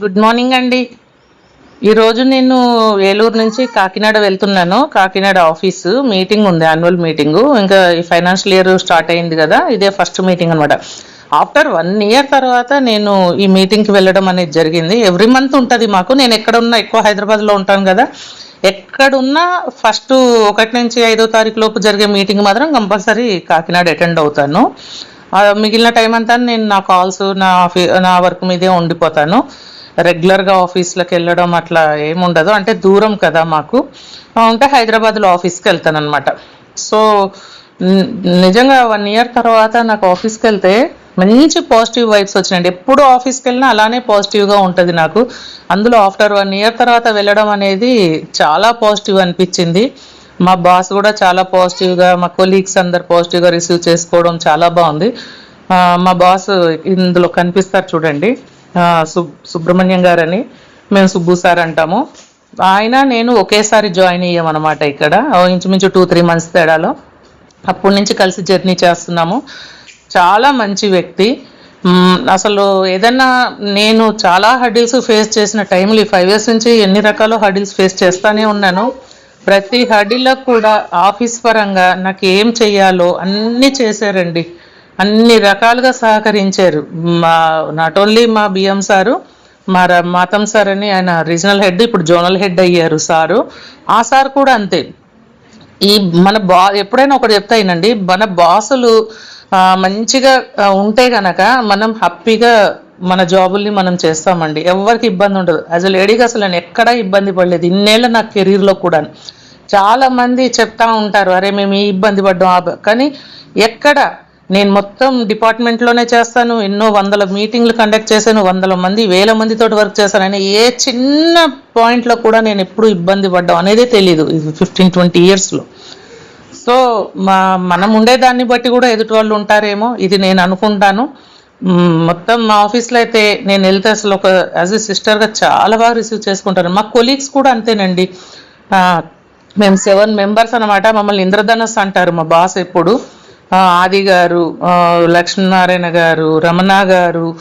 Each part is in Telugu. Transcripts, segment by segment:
గుడ్ మార్నింగ్ అండి. ఈరోజు నేను ఏలూరు నుంచి కాకినాడ వెళ్తున్నాను. కాకినాడ ఆఫీసు మీటింగ్ ఉంది యాన్యువల్ మీటింగ్ ఇంకా ఈ ఫైనాన్షియల్ ఇయర్ స్టార్ట్ అయింది కదా ఇదే ఫస్ట్ మీటింగ్ అనమాట ఆఫ్టర్ వన్ ఇయర్ తర్వాత నేను ఈ మీటింగ్కి వెళ్ళడం అనేది జరిగింది. ఎవ్రీ మంత్ ఉంటుంది మాకు. నేను ఎక్కడున్నా ఎక్కువ హైదరాబాద్లో ఉంటాను కదా. ఎక్కడున్నా ఫస్ట్ ఒకటి నుంచి ఐదో తారీఖు లోపు జరిగే మీటింగ్ మాత్రం కంపల్సరీ కాకినాడ అటెండ్ అవుతాను. మిగిలిన టైం అంతా నేను నా కాల్స్ నా ఆఫీ నా వర్క్ మీదే ఉండిపోతాను. రెగ్యులర్గా ఆఫీస్లోకి వెళ్ళడం అట్లా ఏముండదు అంటే దూరం కదా మాకు. ఉంటే హైదరాబాద్లో ఆఫీస్కి వెళ్తాను అనమాట సో నిజంగా వన్ ఇయర్ తర్వాత నాకు ఆఫీస్కి వెళ్తే మంచి పాజిటివ్ వైబ్స్ వచ్చినాయండి. ఎప్పుడు ఆఫీస్కి వెళ్ళినా అలానే పాజిటివ్గా ఉంటుంది నాకు. అందులో ఆఫ్టర్ వన్ ఇయర్ తర్వాత వెళ్ళడం అనేది చాలా పాజిటివ్ అనిపించింది. మా బాస్ కూడా చాలా పాజిటివ్గా మా కొలీగ్స్ అందరు పాజిటివ్గా రిసీవ్ చేసుకోవడం చాలా బాగుంది. మా బాస్ ఇందులో కనిపిస్తారు చూడండి. సుబ్రహ్మణ్యం గారని మేము సుబ్బు సార్ అంటాము. ఆయన నేను ఒకేసారి జాయిన్ అయ్యామన్నమాట ఇక్కడ. ఇంచుమించు టూ త్రీ మంత్స్ తేడాలో. అప్పటి నుంచి కలిసి జర్నీ చేస్తున్నాము. చాలా మంచి వ్యక్తి. అసలు ఏదన్నా నేను చాలా హడిల్స్ ఫేస్ చేసిన టైంలో ఈ ఫైవ్ ఇయర్స్ నుంచి ఎన్ని రకాల హడిల్స్ ఫేస్ చేస్తానే ఉన్నాను. ప్రతి హడిల్లో కూడా ఆఫీస్ పరంగా నాకు ఏం చేయాలో అన్నీ చేశారండి. అన్ని రకాలుగా సహకరించారు. మా నాట్ ఓన్లీ మా బిఎం సారు మా ర- మాతం సార్ అని ఆయన రీజనల్ హెడ్ ఇప్పుడు జోనల్ హెడ్ అయ్యారు సారు. ఆ సార్ కూడా అంతే. ఈ మన బా ఎప్పుడైనా ఒకటి చెప్తాయినండి మన బాసులు మంచిగా ఉంటే గనక మనం హ్యాపీగా మన జాబుల్ని మనం చేస్తామండి. ఎవరికి ఇబ్బంది ఉండదు. యాజ్ అ లేడీగా అసలు నేను ఎక్కడా ఇబ్బంది పడలేదు. ఇన్నేళ్ళ నా కెరీర్లో కూడా. చాలా మంది చెప్తా ఉంటారు అరే మేము ఈ ఇబ్బంది పడ్డాం. ఆ కానీ ఎక్కడ నేను మొత్తం డిపార్ట్మెంట్లోనే చేస్తాను. ఎన్నో వందల మీటింగ్లు కండక్ట్ చేశాను. వందల మంది వేల మందితో వర్క్ చేశాను ఏ చిన్న పాయింట్లో కూడా నేను ఎప్పుడు ఇబ్బంది పడ్డాం అనేదే తెలియదు ఫిఫ్టీన్ ట్వంటీ ఇయర్స్లో సో మా మనం ఉండేదాన్ని బట్టి కూడా ఎదుటి వాళ్ళు ఉంటారేమో ఇది నేను అనుకుంటాను. మొత్తం మా ఆఫీస్లో అయితే నేను వెళ్తే అసలు ఒక యాజ్ ఎ సిస్టర్గా చాలా బాగా రిసీవ్ చేసుకుంటాను. మా కొలీగ్స్ కూడా అంతేనండి. మేము సెవెన్ మెంబర్స్ అనమాట మమ్మల్ని ఇంద్రధనస్ అంటారు మా బాస్ ఎప్పుడు. ఆది గారు లక్ష్మీనారాయణ గారు రమణ గారు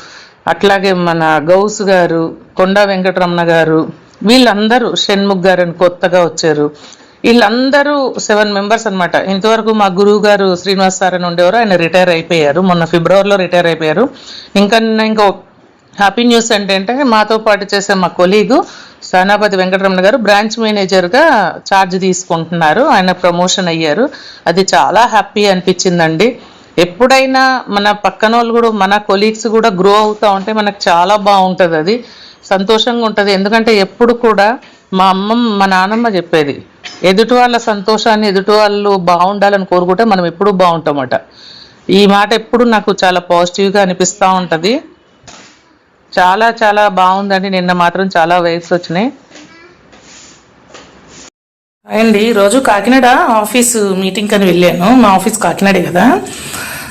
అట్లాగే మన గౌస్ గారు కొండా వెంకటరమణ గారు వీళ్ళందరూ షణ్ముఖ్ గారు అని కొత్తగా వచ్చారు. వీళ్ళందరూ సెవెన్ మెంబర్స్ అనమాట ఇంతవరకు మా గురువు గారు శ్రీనివాస్ సార్ అని ఉండేవారు. ఆయన రిటైర్ అయిపోయారు. మొన్న ఫిబ్రవరిలో రిటైర్ అయిపోయారు. ఇంకా ఇంకో హ్యాపీ న్యూస్ ఏంటంటే మాతో పాటు చేసే మా కొలీగు సానాపతి వెంకటరమణ గారు బ్రాంచ్ మేనేజర్గా ఛార్జ్ తీసుకుంటున్నారు. ఆయన ప్రమోషన్ అయ్యారు. అది చాలా హ్యాపీ అనిపించిందండి. ఎప్పుడైనా మన పక్కన వాళ్ళు కూడా మన కొలీగ్స్ కూడా గ్రో అవుతూ ఉంటే మనకు చాలా బాగుంటుంది అది. సంతోషంగా ఉంటుంది. ఎందుకంటే ఎప్పుడు కూడా మా అమ్మమ్మ మా నాన్నమ్మ చెప్పేది ఎదుటి వాళ్ళ సంతోషాన్ని ఎదుటి వాళ్ళు బాగుండాలని కోరుకుంటే మనం ఎప్పుడూ బాగుంటామట. ఈ మాట ఎప్పుడు నాకు చాలా పాజిటివ్గా అనిపిస్తూ ఉంటుంది. చాలా చాలా బాగుందండి. నిన్న మాత్రం చాలా వైబ్స్ వచ్చినాయి. అండి. రోజు కాకినాడ ఆఫీస్ మీటింగ్ అని వెళ్ళాను. మా ఆఫీస్ కాకినాడే కదా.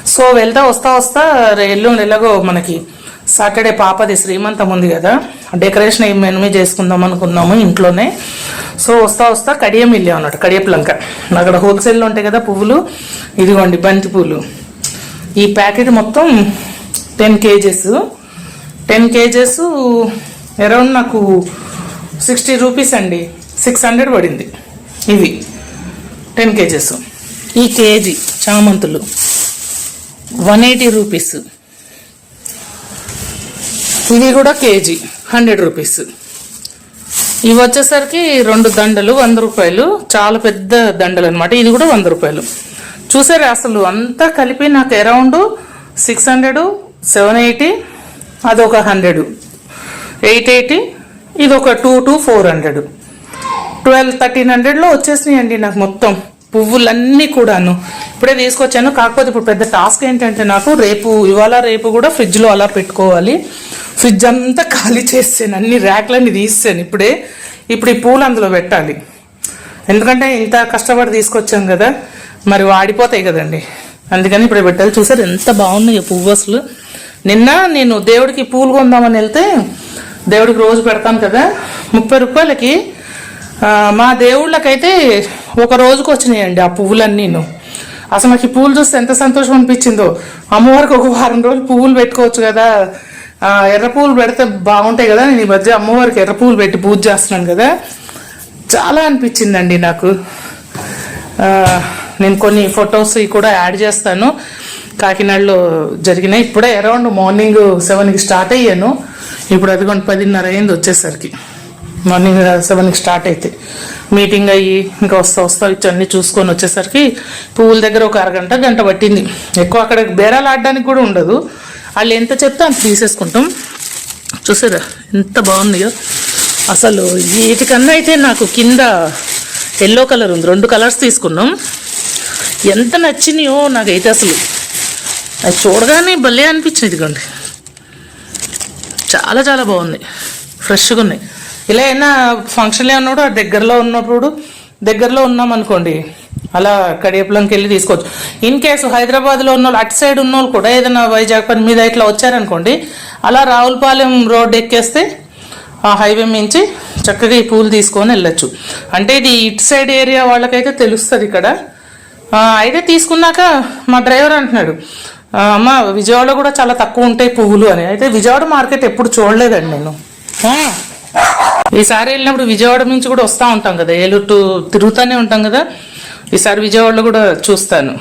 సో వెళ్తా వస్తా వస్తా రే- ఎల్లుండి ఎలాగో మనకి సాటర్డే పాపది శ్రీమంతం ఉంది కదా. డెకరేషన్ ఏం చేసుకుందాం అనుకున్నాము ఇంట్లోనే. సో వస్తా వస్తా కడియం వెళ్ళాం అన్నట్టు కడియపులంక అక్కడ హోల్సేల్లో ఉంటాయి కదా పువ్వులు. ఇదిగోండి బంతి పువ్వులు ఈ ప్యాకెట్ మొత్తం ten kgs ten kgs around నాకు సిక్స్టీ రూపీస్ అండి. సిక్స్ హండ్రెడ్ పడింది. ఇవి. Ten kgs. ఈ కేజీ చామంతులు. వన్ ఎయిటీ రూపీస్ ఇవి కూడా కేజీ. హండ్రెడ్ రూపీస్ ఇవి వచ్చేసరికి రెండు దండలు వంద రూపాయలు. చాలా పెద్ద దండలు అనమాట ఇది కూడా వంద రూపాయలు. చూసారా అసలు అంతా కలిపి నాకు around six hundred seven eighty అదొక హండ్రెడ్. ఎయిట్ ఎయిటీ ఇది ఒక two to four hundred. Twelve thirteen హండ్రెడ్లో వచ్చేసినాయండి నాకు మొత్తం పువ్వులన్నీ కూడాను. ఇప్పుడే తీసుకొచ్చాను కాకపోతే ఇప్పుడు పెద్ద టాస్క్ ఏంటంటే నాకు రేపు ఇవాళ రేపు కూడా ఫ్రిడ్జ్లో అలా పెట్టుకోవాలి. ఫ్రిడ్జ్ అంతా ఖాళీ చేసాను అన్ని ర్యాక్లన్నీ తీసాను ఇప్పుడే. ఇప్పుడు ఈ పూలు అందులో పెట్టాలి. ఎందుకంటే ఇంత కష్టపడి తీసుకొచ్చాం కదా మరి వాడిపోతాయి కదండి. అందుకని ఇప్పుడు పెట్టాలి. చూసారు ఎంత బాగున్నాయి పువ్వు అసలు. నిన్న నేను దేవుడికి పూలు కొందామని వెళ్తే దేవుడికి రోజు పెడతాను కదా ముప్పై రూపాయలకి. మా దేవుళ్ళకైతే ఒక రోజుకు వచ్చినాయండి ఆ పువ్వులన్నీను. అసలు నాకు ఈ పువ్వులు చూస్తే ఎంత సంతోషం అనిపించిందో. అమ్మవారికి ఒక వారం రోజులు పువ్వులు పెట్టుకోవచ్చు కదా. ఎర్ర పువ్వులు పెడితే బాగుంటాయి కదా నేను ఈ మధ్య అమ్మవారికి ఎర్ర పువ్వులు పెట్టి పూజ చేస్తున్నాను కదా. చాలా అనిపించిందండి నాకు. నేను కొన్ని ఫొటోస్ కూడా యాడ్ చేస్తాను. కాకినాడలో జరిగినాయి. ఇప్పుడే అరౌండ్ మార్నింగ్ సెవెన్కి స్టార్ట్ అయ్యాను. ఇప్పుడు అదిగోండి పదిన్నర అయింది వచ్చేసరికి. మార్నింగ్ సెవెన్కి స్టార్ట్ అయితే. మీటింగ్ అయ్యి ఇంకా వస్తా వస్తా ఇచ్చి అన్నీ చూసుకొని వచ్చేసరికి పువ్వుల దగ్గర ఒక అరగంట గంట పట్టింది. ఎక్కువ అక్కడ బేరాలు ఆడడానికి కూడా ఉండదు. వాళ్ళు ఎంత చెప్తే అంత తీసేసుకుంటాం. చూసారా ఎంత బాగున్నాయో. అసలు వీటికన్నా అయితే నాకు కింద ఎల్లో కలర్ ఉంది. రెండు కలర్స్ తీసుకున్నాం. ఎంత నచ్చినాయో నాకైతే అసలు అది చూడగానే భలే అనిపించింది ఇదిగోండి. చాలా చాలా బాగుంది. ఫ్రెష్గా ఉన్నాయి. ఇలా ఏమైనా ఫంక్షన్లు ఉన్నప్పుడు ఆ దగ్గరలో ఉన్నప్పుడు దగ్గరలో ఉన్నాం అనుకోండి అలా కడియపులంకి వెళ్ళి తీసుకోవచ్చు. ఇన్ కేసు హైదరాబాద్లో ఉన్న వాళ్ళు అటు సైడ్ ఉన్న వాళ్ళు కూడా ఏదైనా వైజాగ్ పని మీద ఇట్లా వచ్చారనుకోండి అలా రావులపాలెం రోడ్ ఎక్కేస్తే ఆ హైవే మించి చక్కగా ఈ పూలు తీసుకొని వెళ్ళొచ్చు. అంటే ఇది ఇటు సైడ్ ఏరియా వాళ్ళకైతే తెలుస్తుంది ఇక్కడ. అయితే తీసుకున్నాక మా డ్రైవర్ అంటున్నాడు అమ్మ విజయవాడలో కూడా చాలా తక్కువ ఉంటాయి పువ్వులు అని. అయితే విజయవాడ మార్కెట్ ఎప్పుడు చూడలేదండి నేను. ఈసారి వెళ్ళినప్పుడు విజయవాడ నుంచి కూడా వస్తూ ఉంటాం కదా. ఏలూరు టు తిరుగుతూనే ఉంటాం కదా. ఈసారి విజయవాడలో కూడా చూస్తాను.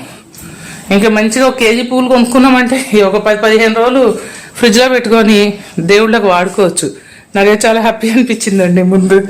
ఇంకా మంచిగా ఒక కేజీ పూలు కొనుక్కున్నామంటే ఒక పది పదిహేను రోజులు ఫ్రిడ్జ్లో పెట్టుకొని దేవుళ్ళకి వాడుకోవచ్చు. నాకైతే చాలా హ్యాపీ అనిపించిందండి ముందు.